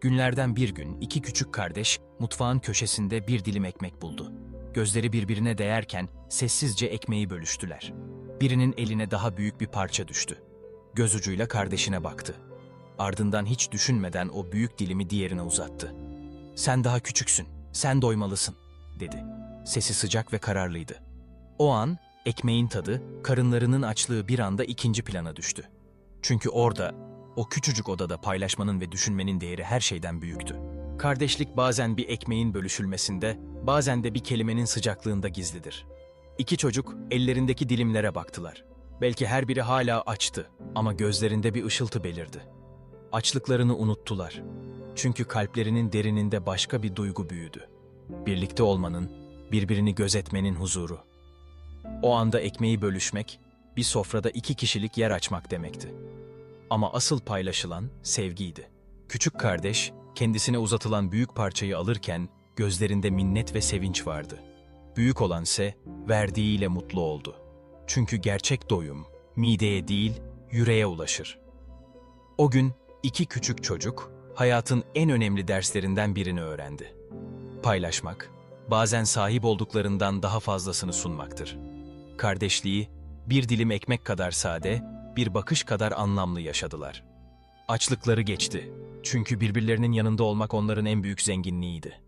Günlerden bir gün iki küçük kardeş mutfağın köşesinde bir dilim ekmek buldu. Gözleri birbirine değerken sessizce ekmeği bölüştüler. Birinin eline daha büyük bir parça düştü. Göz ucuyla kardeşine baktı. Ardından hiç düşünmeden o büyük dilimi diğerine uzattı. "Sen daha küçüksün. Sen doymalısın." dedi. Sesi sıcak ve kararlıydı. O an ekmeğin tadı, karınlarının açlığı bir anda ikinci plana düştü. Çünkü orada, o küçücük odada paylaşmanın ve düşünmenin değeri her şeyden büyüktü. Kardeşlik bazen bir ekmeğin bölüşülmesinde, bazen de bir kelimenin sıcaklığında gizlidir. İki çocuk ellerindeki dilimlere baktılar. Belki her biri hala açtı ama gözlerinde bir ışıltı belirdi. Açlıklarını unuttular. Çünkü kalplerinin derininde başka bir duygu büyüdü. Birlikte olmanın, birbirini gözetmenin huzuru. O anda ekmeği bölüşmek, bir sofrada iki kişilik yer açmak demekti. Ama asıl paylaşılan sevgiydi. Küçük kardeş, kendisine uzatılan büyük parçayı alırken gözlerinde minnet ve sevinç vardı. Büyük olanse verdiğiyle mutlu oldu. Çünkü gerçek doyum mideye değil, yüreğe ulaşır. O gün iki küçük çocuk hayatın en önemli derslerinden birini öğrendi. Paylaşmak, bazen sahip olduklarından daha fazlasını sunmaktır. Kardeşliği, bir dilim ekmek kadar sade, bir bakış kadar anlamlı yaşadılar. Açlıkları geçti. Çünkü birbirlerinin yanında olmak onların en büyük zenginliğiydi.